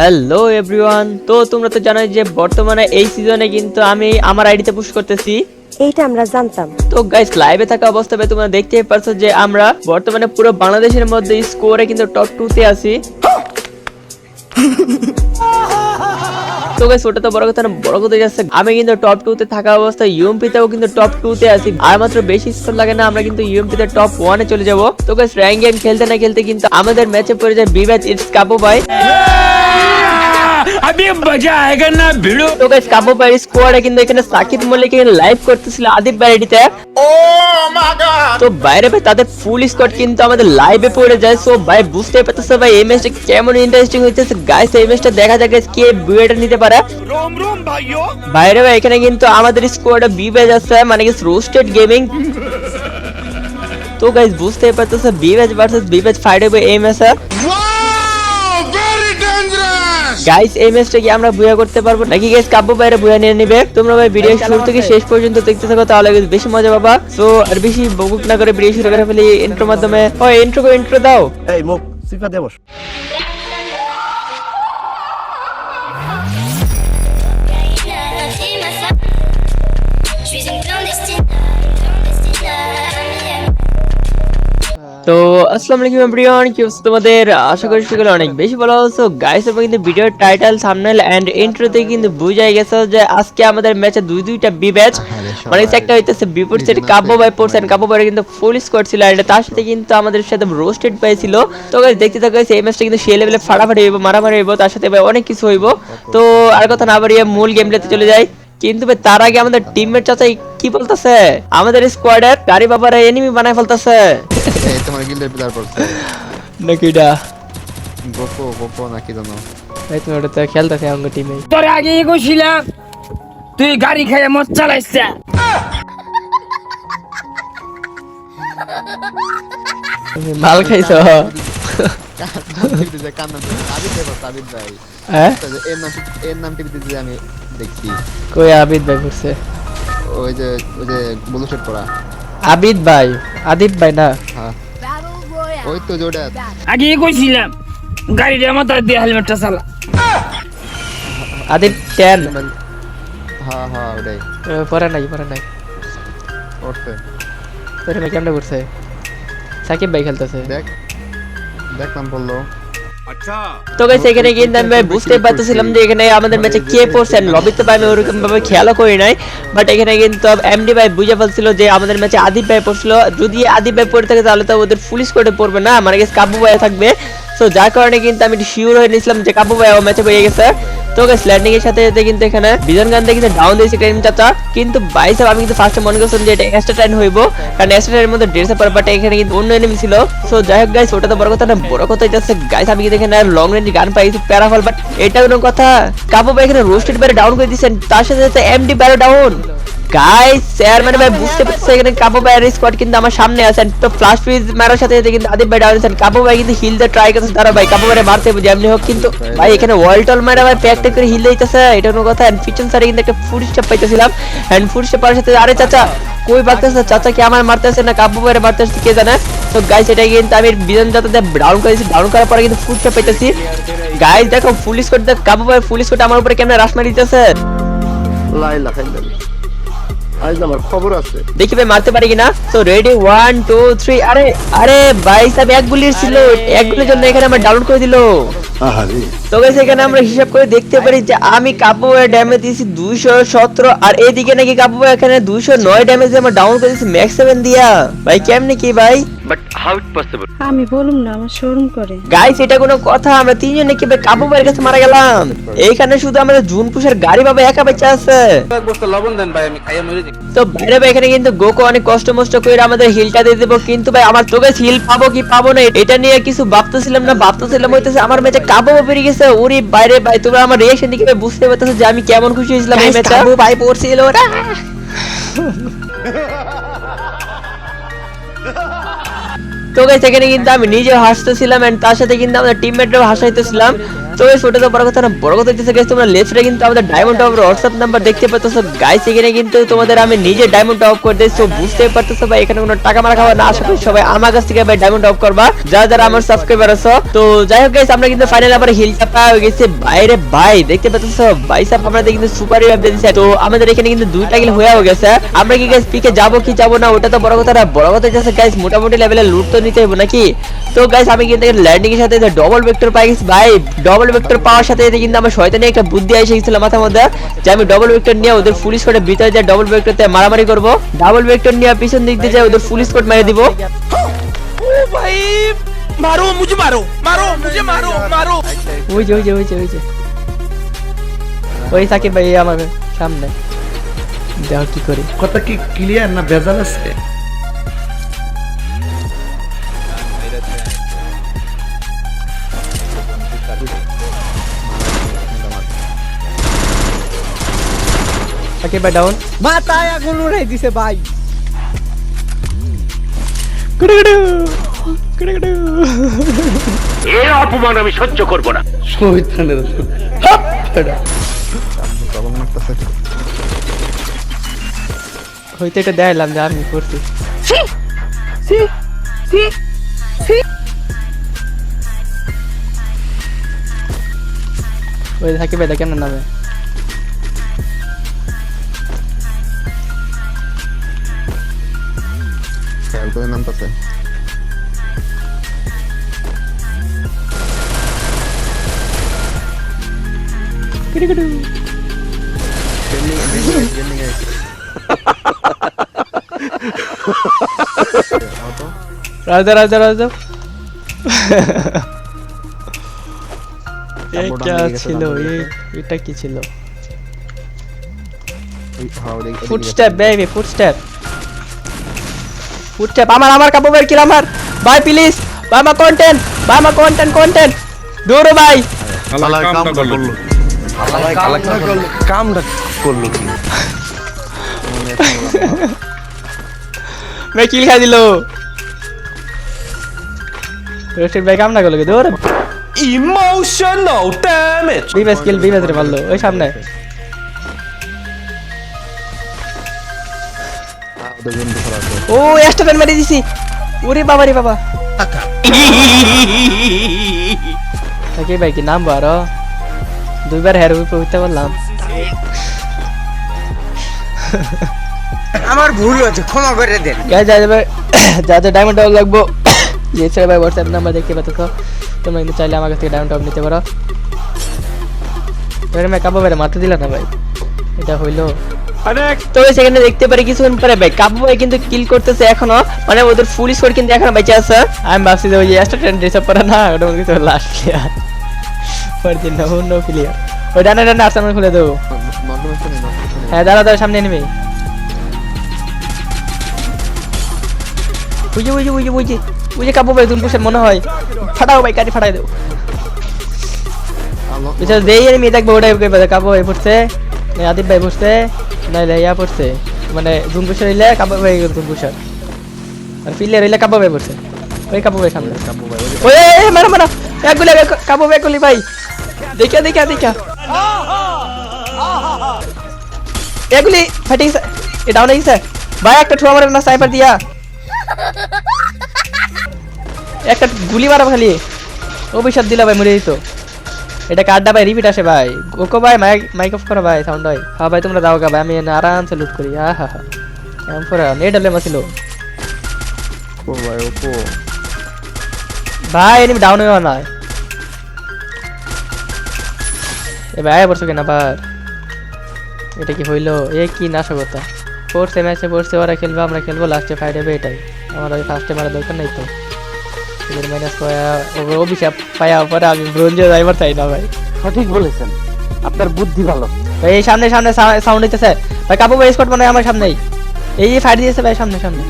Hello everyone তো তোমরা তো জানোই যে বর্তমানে এই সিজনে কিন্তু আমি আমার আইডিতে পুশ করতেছি। এইটা আমরা জানতাম। তো গাইস লাইভে থাকা অবস্থায় তোমরা দেখতেই পারছ যে আমরা বর্তমানে পুরো বাংলাদেশের মধ্যে স্কোরে কিন্তু টপ টু তে আছি। তো গাইস ওটা তো বড় কথা না বড় কথা যাচ্ছে আমি কিন্তু টপ টু তে থাকা অবস্থায় ইউএমপি তেও কিন্তু টপ টু তে আছি। আর মাত্র বেশি স্কোর লাগে না আমরা কিন্তু ইউএমপি তে টপ ওয়ানে চলে যাব। তো গাইস র্যাঙ্ক গেম খেলতে না খেলতে কিন্তু আমাদের ম্যাচে পড়ে যায় বি ইটস কাবু ভাই ফুল স্কোয়াড কিন্তু আমাদের লাইভে পড়ে যায়। ভাই বুঝতে পারতেছ ভাই এই ম্যাচটা কেমন ইন্টারেস্টিং হচ্ছে গাইস এই ম্যাচটা দেখা যাক কে বিয়েটা নিতে পারে। বাইরে ভাই এখানে কিন্তু আমাদের স্কোয়াডে বি বেজ আছে মানে কি রোস্টেড গেমিং তো গাইস বুঝতে পারতেছ B base versus B base fight হবে এই ম্যাচে গাইস এই ম্যাচটা কি আমরা বুয়া করতে পারব? নাকি গাইস কাব্য বাইরে বুয়া নিয়ে নিবে? তোমরা ভাই ভিডিও শুরু থেকে শেষ পর্যন্ত দেখতে থাকো তাহলে বেশি মজা পাবা। তো আর বেশি বকুক না করে ভিডিও শুরু করে ফেলি ইন্ট্রো মাধ্যমে। ও ইন্ট্রো কো ইন্ট্রো দাও। এই মুখ সিফা দেবস তো আসসালামু আলাইকুম এভরিওয়ান কি অবস্থা তোমাদের? আশা করি সকলে অনেক বেশি ভালো আছো। গাইস তোমরা কিন্তু ভিডিওর টাইটেল থাম্বনেল এন্ড ইন্ট্রোতে কিন্তু বুঝাই গেছো যে আজকে আমাদের ম্যাচে দুই দুইটা বি ব্যাচ মানে একটা হইতেছে বিপরীত সাইড কাব্য বাই পড়ছেন কাব্য বাই কিন্তু ফুল স্কোয়াড ছিল আর তার সাথে কিন্তু আমাদের সাথে রোস্টেড বাই ছিল তো গাইস দেখতে থাকো এই ম্যাচটা কিন্তু সেই লেভেলে ফাটাফাটি হইব মারামারি হইব তার সাথে ভাই অনেক কিছু হইব। তো আর কথা না বাড়িয়ে মূল গেম প্লেতে চলে যাই। কিন্তু ভাই তার আগে আমাদের টিমমেট চাচাই কি বলতেছে? আমাদের স্কোয়াডের গাড়ি বাবারা এনিমি বানায় ফেলতেছে। তোমার গিল্ডের প্লেয়ার পড়ছে। নাকি এটা? গোপো গোপো নাকি জানো? এই তুমি ওটা তো খেলতেছে আমার টিমে তোর আগে তুই গাড়ি খাইয়ে মদ চালাইছে। মাল খাইছো? নাম আবিদ ভাই হ্যাঁ? এর নাম এর নাম টিভিতে যে আমি দেখছি। কই আবিদ ভাই করছে ওই যে ওই যে ব্লু শার্ট পরা আবিদ ভাই আদিব ভাই না? হ্যাঁ। ওই তো যেটা আগে কইছিলাম গাড়িটা মাথায় দিয়ে হেলমেটটা চালা। আদিব টেন হ্যাঁ হ্যাঁ ওটাই। পরে নাই পরে নাই। পড়ছে। পরে নাই কেমনে করছে সাকিব ভাই খেলতেছে। দেখ দেখ নাম বলল। তো গাইস এখানে কিন্তু আমি বুঝতে পারতেছিলাম যে এখানে আমাদের ম্যাচে কে পড়ছেন লবিতে ভাই আমি ওরকম ভাবে খেয়ালও করি নাই বাট এখানে কিন্তু এমডি ভাই বুঝে ফেলছিল যে আমাদের ম্যাচে আদিপ ভাই পড়ছিল। যদি আদিপ ভাই পড়ে থাকে তাহলে তো ওদের পুলিশ কোর্টে পড়বে না মানে গেছে কাবু ভাই থাকবে। সো যার কারণে কিন্তু আমি শিওর হয়ে নিয়েছিলাম যে কাবু ভাই ও ম্যাচে পেয়ে গেছে। তো গাইস ল্যান্ডিং এর সাথে সাথে কিন্তু এখানে বিজন গান কিন্তু ডাউন দিয়েছে ট্রেন চাচা। কিন্তু ভাই সাহেব আমি কিন্তু ফার্স্টে মনে করছিলাম যে এটা এক্সট্রা টাইম হইব। কারণ এক্সট্রা টাইমের মধ্যে ড্রেস পার বাট এখানে কিন্তু অন্য এনিমি ছিল। সো যাই হোক গাইস ওটা তো বড় কথা না বড় কথা যাচ্ছে গাইস আমি কিন্তু এখানে লং রেঞ্জ গান পাইছি প্যারাফল বাট এটা কোনো কথা। কাবু ভাই এখানে রোস্টেড বাইরে ডাউন করে দিয়েছেন, তার সাথে সাথে এমডি বাইরে ডাউন গাইস স্যার মানে ভাই, বুঝতে পারছে, এখানে কাবু ভাইয়ের স্কোয়াড কিন্তু আমার সামনে আছেন তো ফ্লাশ ফ্রিজ মারার সাথে সাথে কিন্তু আদিব ভাই ডাউন আছেন কাবু ভাই কিন্তু হিল দিয়ে ট্রাই করতেছে। তারা ভাই কাবু ভাই মারতে যেমনি হোক কিন্তু ভাই, এখানে ওয়াল টল মারা ভাই প্যাক করে হিল দিতেছে। এটা কোনো কথা। এন্ড পিছন সাইডে কিন্তু একটা ফুড স্টেপ পাইতেছিলাম। এন্ড ফুড স্টেপ পাওয়ার সাথে, আরে চাচা, কই বাগতেছে? চাচা কি আমার মারতেছে না কাবু ভাইয়ের মারতেছে, কে জানে? তো গাইস এটা কিন্তু আমি বিজন যাতে ডাউন করেছি ডাউন করার পরে কিন্তু ফুড স্টেপ পাইতেছি। গাইস দেখো ফুল স্কোয়াড দেখ কাবু ভাই ফুল স্কোয়াড আমার উপরে কেমন রাশ মারি দিতেছে লাইলা খাইলাম আজ আমার খবর আছে। দেখি ভাই মারতে পারি কিনা? তো রেডি ওয়ান টু থ্রি আরে আরে ভাই সাহেব এক গুলির ছিল এক গুলির জন্য এখানে আমার ডাউনলোড করে দিল। তো এখানে আমরা হিসাব করে দেখতে পারি যে আমি কাপু ড্যামেজ দিয়েছি দুইশো সতেরো আর এদিকে নাকি কাপু এখানে দুইশো নয় ড্যামেজ আমার ডাউন করে দিয়েছি ম্যাক্স সেভেন দিয়া। ভাই কেমনি কি ভাই? আমি বলুম না আমার শোরুম করে। গাইস এটা কোনো কথা আমরা তিনজনে কি ভাই কাবু ভাইয়ের কাছে মারা গেলাম। এইখানে শুধু আমাদের জুন পুষের গাড়ি বাবা একা বেঁচে আছে। তো বাইরে ভাই এখানে কিন্তু গোকো অনেক কষ্ট মষ্ট করে আমাদের হিলটা দিয়ে দেবো। কিন্তু ভাই আমার তোকে হিল পাবো কি পাবো না এটা নিয়ে কিছু ভাবতেছিলাম না ভাবতেছিলাম হইতেছে আমার ম্যাচে কাবো বেরিয়ে গেছে। ওরে বাইরে ভাই তোমরা আমার রিয়াকশন দেখে বুঝতে পারতেছো যে আমি কেমন খুশি হয়েছিলাম এই ম্যাচে কাবো ভাই পড়ছিল ওরা। তো গাইস এখানে কিন্তু আমি নিজে হাসতেছিলাম এন্ড তার সাথে কিন্তু আমাদের টিমমেটরাও হাসাইতেছিলাম। তো বড় কথা না, বড় কথা হচ্ছে তোমরা লেফটে কিন্তু আমাদের ডায়মন্ড হোয়াটসঅ্যাপ নাম্বার দেখতে এখানে কিন্তু তোমাদের আমি নিজে ডায়মন্ড করে বুঝতে পারতেছো ভাই, এখানে কোনো টাকা মারা খাওয়া না, আশা করি সবাই আমার কাছ থেকে ভাই ডায়মন্ড করবা। যারা যারা আমার সাবস্ক্রাইবার আছো, তো যাই হোক গাইস আমরা কিন্তু ফাইনাল আবার হিল চাপা হয়ে গেছে। বাইরে ভাই, দেখতে ভাই কিন্তু সুপার দিয়েছে তো আমাদের এখানে কিন্তু দুইটা গেছে। আমরা কি গাইস পিকে যাব কি যাব না, ওটা তো বড় কথা না, বড় কথা হচ্ছে গাইস মোটামুটি লেভেলে লুট তো নিতে হবে নাকি? তো গাইস আমি কিন্তু ল্যান্ডিং এর সাথে ডবল ভেক্টর পাই ভাই ডবল ভেক্টর পাওয়ার সাথে সাথে কিন্তু আমার শয়তানি একটা বুদ্ধি এসে গেছিল মাথার মধ্যে যে আমি ডবল ভেক্টর নিয়ে ওদের ফুল স্কোয়াডের ভিতরে যে ডবল ভেক্টরতে মারামারি করব ডাবল ভেক্টর নিয়ে পিছন দিক দিয়ে ওদের ফুল স্কোয়াড মেরে দিব। ও ভাই মারো মুঝে মারো মারো মুঝে মারো মারো। ওই যে ওই যে ওই যে ওই যে। ওই সাকিব ভাই আমার সামনে। দেখো কি করে। কত কি ক্লিয়ার না ভেজাল আছে? সাকিব ভাই ডাউন মাথায় আগুন উড়াই দিছে ভাই। কুড়ু কুড়ু শহীদানের হাপ ফেডা তখন মারতেছে হইতে এটা দেখাইলাম যে আমি করছি। ওই সাকিব ভাই না নামে? করে নামতেছে রাজা রাজা রাজা ছিল। এটা কি ছিল footstep baby footstep food step আমার আমার কাপড় বের কিল আমার। ভাই প্লিজ ভাই। আমার কন্টেন্ট ভাই আমার কন্টেন্ট কন্টেন্ট দূর ভাই ভাই কিল খাই দিল। ইমোশনাল ড্যামেজ কিল রে ভালো ওই সামনে। ও টেন মেরে দিছি। ওরে বাবা রে বাবা। তাকে ভাই কি নাম বারো দুইবার হেয়ার উপর উঠতে পারলাম আমার ভুল হয়েছে ক্ষমা করে দেন। গাইজ যা যাবে যা যা ডায়মন্ড টপ লাগবো এছাড়া ভাই হোয়াটসঅ্যাপ নাম্বার দেখতে পাচ্ছ তোমরা কিন্তু চাইলে আমার কাছ থেকে ডায়মন্ড নিতে পারো। এবারে কাবু ভাই মারতে দিলা না ভাই? এটা হইল তো সেখানে দেখতে পারি কিছুক্ষণ পরে ভাই। কাবু ভাই কিন্তু কিল করতেছে এখনও। মানে ওদের ফুল স্কোর কিন্তু এখনও বেঁচে আছে। আমি ভাবছি যে ওই যে এক্সট্রা টেন ড্রেস আপ করা না ওটা মনে কিছু লাস্ট প্লেয়ার পরদিন না অন্য প্লেয়ার ওই ডানা ডানা আসামে খুলে দেবো। হ্যাঁ দাঁড়া দাঁড়া সামনে নেমে বুঝি বুঝি বুঝি বুঝি বুঝি কাবু ভাই তুমি পুষের মনে হয়। ফাটাও ভাই কাটি ফাটাই দেবো। বিচার দেই মেয়ে দেখব ওটাই কাবু ভাই পড়ছে আদিব ভাই পড়ছে নাইলে ইয়া পড়ছে মানে পুষার হইলে কাবু ভাই জুন পুষার আর ফিলে রইলে কাবু ভাই পড়ছে। ওই কাবু ভাই সামনে। কাব্বু ওই মারো মারো। এক গুলি, এক কাবু ভাই গুলি, ভাই। দেখা দেখা দেখা এগুলি ফাটি গেছে এ ডাউন হয়ে গেছে। ভাই, একটা ঠুয়া মারে না সাইপার দিয়া। একটা গুলি মারা খালি। অভিশাপ দিলা ভাই, মরে দিত এটা কার্ডটা ভাই রিপিট আসে ভাই। ওকো ভাই মাইক মাইক অফ করো ভাই সাউন্ড হয়। হ্যাঁ ভাই তোমরা যাও গা ভাই আমি আরামসে লুট করি। হা হা হা এম ফোর নেট ডাবলে মাসিল ও ভাই, ওপো। ভাই এনি ডাউন হইও না এ ভাই পড়ছো কেন আবার? এটা কি হইল? এ কি নাশকতা? পড়ছে ম্যাচে পড়ছে ওরা খেলবে আমরা খেলব লাস্টে ফাইট হবে এটাই। আমার ওই ফার্স্টে মারা দরকার নাই তো। মাইনাস অভিশাপ পায়া পরে আমি ব্রোঞ্জে ড্রাইভার চাই না ভাই। সঠিক বলেছেন। আপনার বুদ্ধি ভালো। ভাই এই সামনে সামনে সাউন্ড দিতেছে ভাই কাবু ভাই স্কট মানে আমার সামনেই। এই ফাইট দিয়েছে ভাই সামনে সামনে।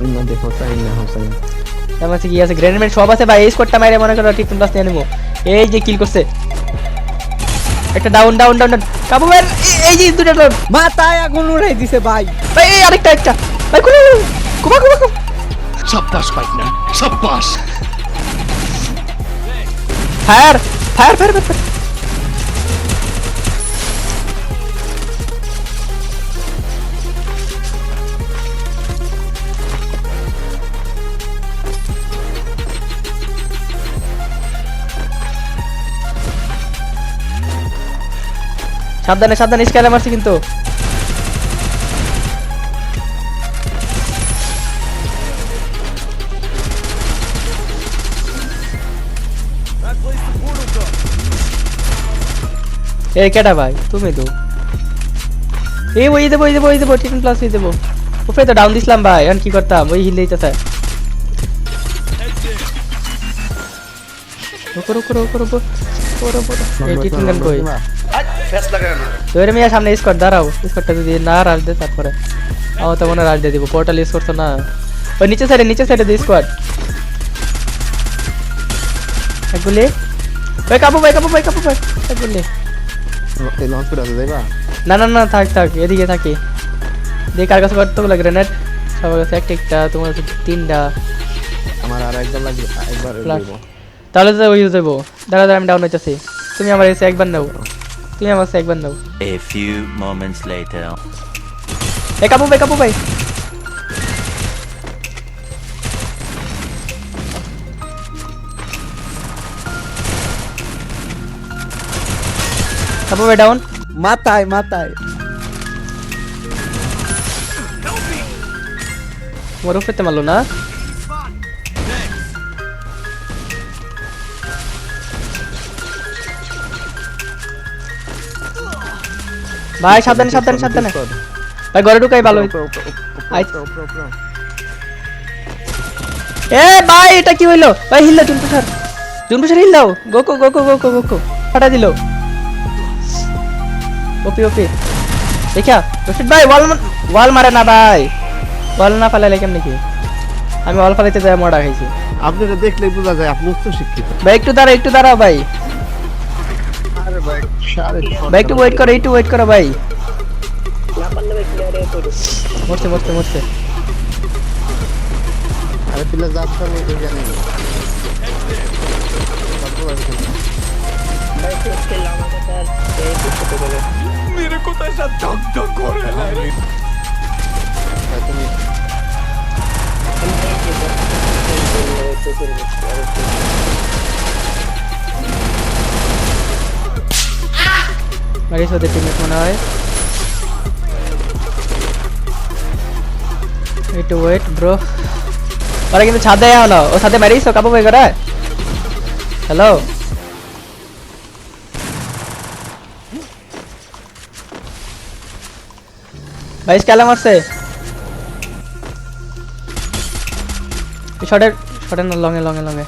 না, দেখো, চাই না, হ্যাঁ, চাই না। আমার কি আছে গ্রেনেড সব আছে ভাই এই স্কটটা মাইরে মনে করো প্লাস নিয়ে নেব এই যে কিল করছে। একটা ডাউন ডাউন ডাউন কাবু ভাই এই- যে দুটো মাথায় আগুন উড়াই দিছে ভাই। ভাই আরেকটা একটা ভাই কুমা কুমা। সাব্বাস পাইনা সাব্বাস ফায়ার ফায়ার ফায়ার ফায়ার সাবধানে সাবধানে স্কাইলে মারছি কিন্তু। এ কেডা ভাই? তুমি তো। এই ওই দেবো ওই দেবো ওই দেবো টিফিন প্লাস ওই দেবো। উপরে তো ডাউন দিছিলাম ভাই এখন কি করতাম? ওই হিল দিতেছে। রুকো রুকো রুকো রুকো রুকো এই তোর মিয়া সামনে স্কট দাঁড়াও। স্কটটা যদি না রাজ দে তারপরে। আমার তো মনে রাজ দিয়ে দিব পোর্টাল ইউজ করছ না। ওই নিচে সাইডে নিচে সাইডে দিই স্কোয়াড এক গুলি। ওই কাপু ভাই কাপু ভাই কাপু ভাই এক গুলি। এই লঞ্চ করে আছে যাইবা? না না না থাক থাক এদিকে থাকি। দেখ কার কাছে কতগুলো গ্রেনেড সবার কাছে একটা একটা তোমার কাছে তিনটা। আমার আর একবার লাগবে একবার. তাহলে তো ওই দেবো। দাঁড়া দাঁড়া আমি ডাউন হইতেছি। তুমি আমার এসে একবার নাও। তুমি আমার কাছে একবার নাও। এ ফিউ মোমেন্টস লেটার এ কাপু ভাই কাপু ভাই। ভাই ডাউন মাথায় মাথায়। তোমার উপরে মারলো না। ভাই সাবধানে সাবধানে সাবধানে। ভাই ঘরে ঢুকাই ভালো। এ ভাই এটা কি হইল? ভাই হিল দাও জুনপুর স্যার। জুনপুর হিল দাও। গোকো গোকো গোকো গোকো ফাটা দিল। ওপি ওপি দেখা রশিদ ভাই ওয়াল ওয়াল মারে না ভাই। ওয়াল না ফালাইলে কেমনি কি? আমি ওয়াল ফালাইতে যাই মডা খাইছি। আপনাকে দেখলেই বোঝা যায় আপনি উচ্চ শিক্ষিত। ভাই একটু দাঁড়াও একটু দাঁড়াও ভাই। আরে ভাই ভাই একটু ওয়েট করো একটু ওয়েট করো ভাই। মরছে মরছে মরছে। আরে পিলে যাচ্ছে আমি এটা জানি না। তারপর আর কি? मेरे को तो ऐसा धक धक हो रहा है ভাই, তুমি মারিস ওদের টিমমেট মনে হয় একটু ওয়েট ব্রো ওরা কিন্তু ছাদে হলো ও সাথে মারিস ও কাপু ভাই করে হ্যালো ভাই স্কেলা মারছে। শর্টের শর্টের না লঙে লঙে লঙে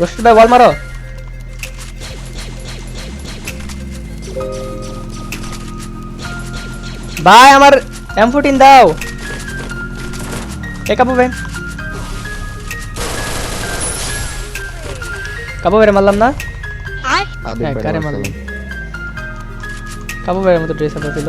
রশিদ ভাই বল মারো। ভাই আমার এম ফোরটিন দাও। এ কাপু ভাই। কাপু ভাই মারলাম না? হ্যাঁ কারে। মারলাম? কাপু ভাইয়ের মতো ড্রেস আপ ছিল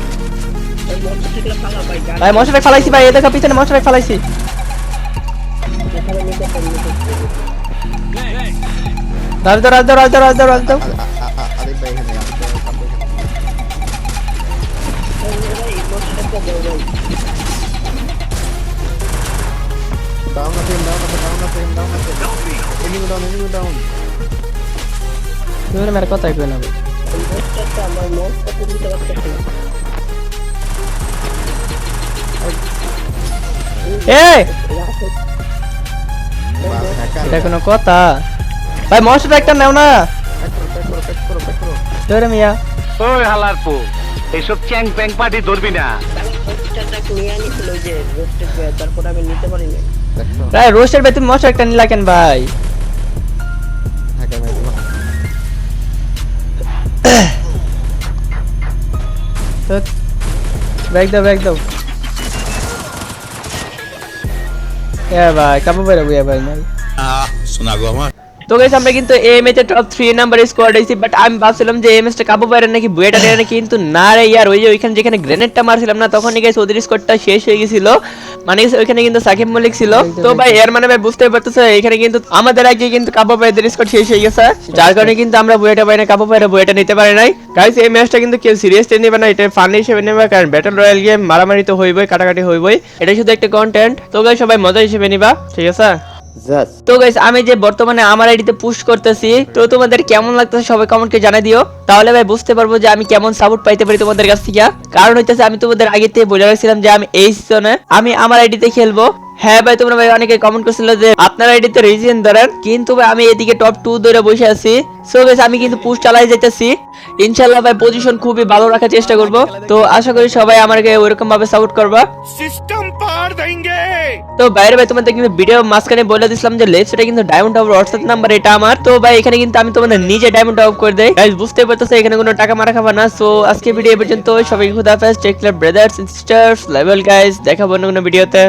ভাই মশারে ফালাইছি ভাই এ দেখা পিছনে মশারে ফালাইছি রাজ দাও রাজ দাও রাজ দাও রাজ দাও রাজ দাও আদিব ভাই এখানে আদিব ভাই কাপড় এখানে। ডাউন আছে ডাউন আছে ডাউন আছে ডাউন আছে এনিমি ডাউন এনিমি ডাউন তুমি মেরে কথাই কই না ভাই এই বাস এটা কোনো কথা। ভাই মশাটা একটা নাও না। প্যাক করো প্যাক করো প্যাক করো প্যাক করো ধরে মিয়া। ওই হালার পো এইসব চ্যাং প্যাং পার্টি ধরবি না। ভাই রোস্টের ভাই তুমি মশা একটা নিলা কেন ভাই? ব্যাগ দাও ব্যাগ দাও। এ ভাই কাপড় পরে বুয়া ভাই নাই। শোনা গো আমার। তো গাইস আমরা কিন্তু এই ম্যাচে টপ 3 নাম্বার স্কোয়াড আইছি বাট আমি ভাবছিলাম যে এই ম্যাচটা কাবু বাইরে নাকি বুয়েটা দেয় নাকি কিন্তু না রে ইয়ার। ওই যে ওইখানে যেখানে গ্রেনেডটা মারছিলাম না তখন গাইস ওদের স্কোয়াডটা শেষ হয়ে গেছিল। মানে ওইখানে কিন্তু সাকিব মল্লিক ছিল। তো ভাই এর মানে ভাই বুঝতে পারতেছে এখানে কিন্তু আমাদের আগে কিন্তু কাবু বাইরের স্কোয়াড শেষ হয়ে গেছে। যার কারণে কিন্তু আমরা বুয়েটা পাই না কাবু বাইরে বুয়েটা নিতে পারে নাই। গাইস এই ম্যাচটা কিন্তু কেউ সিরিয়াসলি নেবে না এটা ফান হিসেবে নেবে কারণ ব্যাটল রয়্যাল গেম মারামারি তো হইবই কাটাকাটি হইবই। এটা শুধু একটা কন্টেন্ট তো গাইস সবাই মজা হিসেবে নিবা ঠিক আছে? জাস্ট তো গাইস আমি যে বর্তমানে আমার আইডিতে পুশ করতেছি তো তোমাদের কেমন লাগতেছে সবাই কমেন্টকে জানাই দিও। তাহলে ভাই বুঝতে পারব যে আমি কেমন সাপোর্ট পাইতে পারি তোমাদের কাছ থেকে। কারণ হইতেছে আমি তোমাদের আগে থেকে বলে রাখছিলাম যে আমি এই সিজনে আমি আমার আইডিতে খেলব। হ্যাঁ ভাই তোমরা ভাই অনেকে কমেন্ট করছিল যে আপনার আইডিতে রিজিয়ন ধরেন কিন্তু ভাই আমি এদিকে টপ টু ধরে বসে আছি। সো গাইস আমি কিন্তু পুশ চালাই যাইতেছি। ইনশাল্লাহ ভাই পজিশন খুবই ভালো রাখার চেষ্টা করব। তো আশা করি সবাই আমাকে ওইরকম ভাবে সাপোর্ট করবা। সিস্টেম পার দেंगे তো বাইরে ভাই তোমাদের কিন্তু ভিডিও মাঝখানে বলে দিছিলাম যে লেফট সাইডে কিন্তু ডায়মন্ড টাওয়ার হোয়াটসঅ্যাপ নাম্বার এটা আমার। তো ভাই, এখানে কিন্তু আমি তোমাদের নিজে ডায়মন্ড টপ করে দেই। গাইস বুঝতে পারতেছো, এখানে কোনো টাকা মারা খাবা না। সো আজকে ভিডিও পর্যন্ত সবাই খুদা হাফেজ take care brothers and sisters level guys দেখাবো অন্য কোনো ভিডিওতে